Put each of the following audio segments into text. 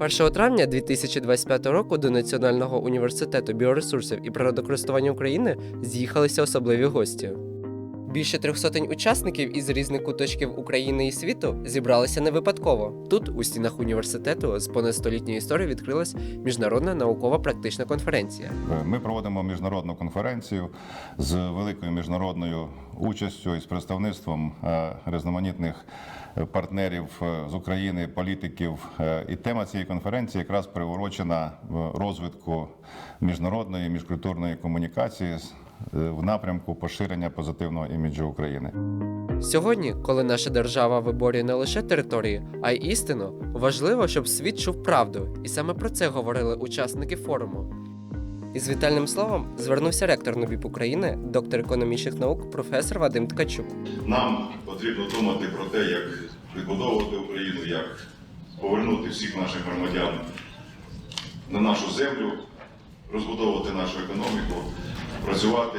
1 травня 2025 року до Національного університету біоресурсів і природокористування України з'їхалися особливі гості. Більше трьох сотень учасників із різних куточків України і світу зібралися не випадково. Тут, у стінах університету, з понад столітньої історії відкрилась міжнародна наукова практична конференція. Ми проводимо міжнародну конференцію з великою міжнародною участю і з представництвом е, різноманітних е, партнерів е, з України, політиків. Е, І тема цієї конференції якраз приурочена розвитку міжнародної міжкультурної комунікації е, в напрямку поширення позитивного іміджу України. Сьогодні, коли наша держава виборює не лише території, а й істину, важливо, щоб світ чув правду, і саме про це говорили учасники форуму. Із вітальним словом звернувся ректор НУБІП України, доктор економічних наук, професор Вадим Ткачук. Нам потрібно думати про те, як відбудовувати Україну, як повернути всіх наших громадян на нашу землю, розбудовувати нашу економіку, працювати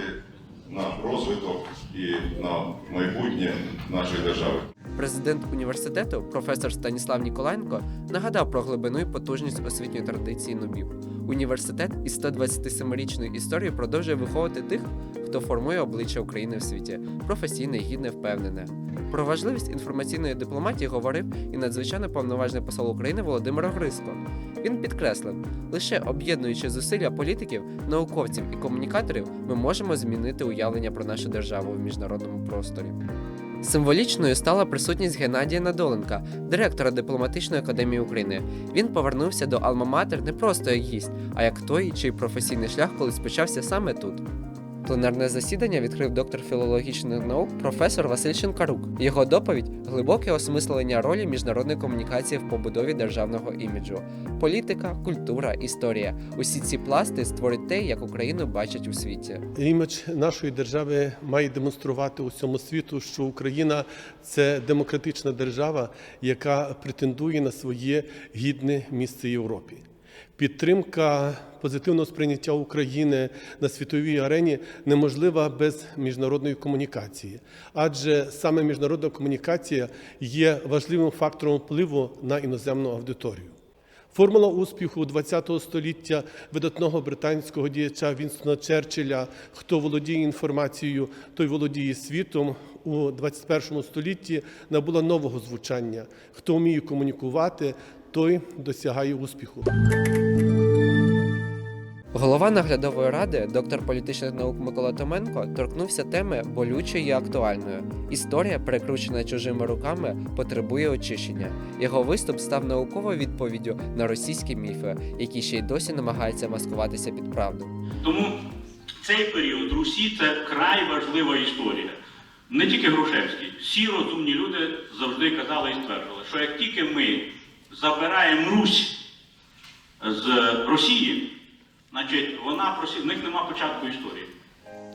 на розвиток і на майбутнє нашої держави. Президент університету, професор Станіслав Ніколаєнко, нагадав про глибину і потужність освітньої традиції Нобів Університет із 127-річною історією продовжує виховувати тих, хто формує обличчя України в світі, професійне, гідне, впевнене. Про важливість інформаційної дипломатії говорив і надзвичайно повноважний посол України Володимир Гриско. Він підкреслив, лише об'єднуючи зусилля політиків, науковців і комунікаторів, ми можемо змінити уявлення про нашу державу в міжнародному просторі. Символічною стала присутність Геннадія Надоленка, директора дипломатичної академії України. Він повернувся до Алма-Матер не просто як гість, а як той, чий професійний шлях колись почався саме тут. Пленарне засідання відкрив доктор філологічних наук професор Василь Шинкарук. Його доповідь глибоке осмислення ролі міжнародної комунікації в побудові державного іміджу. Політика, культура, історія усі ці пласти створюють те, як Україну бачать у світі. Імідж нашої держави має демонструвати усьому світу, що Україна це демократична держава, яка претендує на своє гідне місце Європі. Підтримка позитивного сприйняття України на світовій арені неможлива без міжнародної комунікації, адже саме міжнародна комунікація є важливим фактором впливу на іноземну аудиторію. Формула успіху ХХ століття видатного британського діяча Вінстона Черчилля Хто володіє інформацією, той володіє світом у 21 столітті набула нового звучання. Хто вміє комунікувати, той досягає успіху. Голова наглядової ради, доктор політичних наук Микола Томенко, торкнувся теми болючої і актуальної. Історія, перекручена чужими руками, потребує очищення. Його виступ став науковою відповіддю на російські міфи, які ще й досі намагаються маскуватися під правду. Тому цей період Русі це край важлива історія. Не тільки Грушевський, всі розумні люди завжди казали і стверджували, що як тільки ми забираємо Русь з Росії, значить вона просі- в них нема початку історії.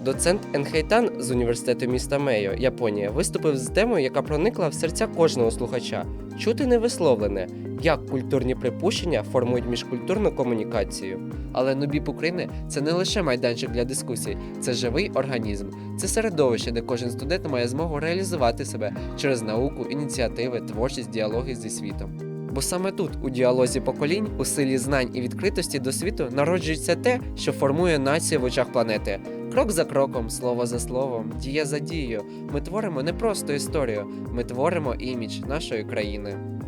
Доцент Енхейтан з університету міста Мейо, Японія, виступив з темою, яка проникла в серця кожного слухача. Чути невисловлене, як культурні припущення формують міжкультурну комунікацію. Але Нубіп України це не лише майданчик для дискусій, це живий організм, це середовище, де кожен студент має змогу реалізувати себе через науку, ініціативи, творчість, діалоги зі світом. Бо саме тут, у діалозі поколінь, у силі знань і відкритості до світу, народжується те, що формує націю в очах планети. Крок за кроком, слово за словом, дія за дією. Ми творимо не просто історію, ми творимо імідж нашої країни.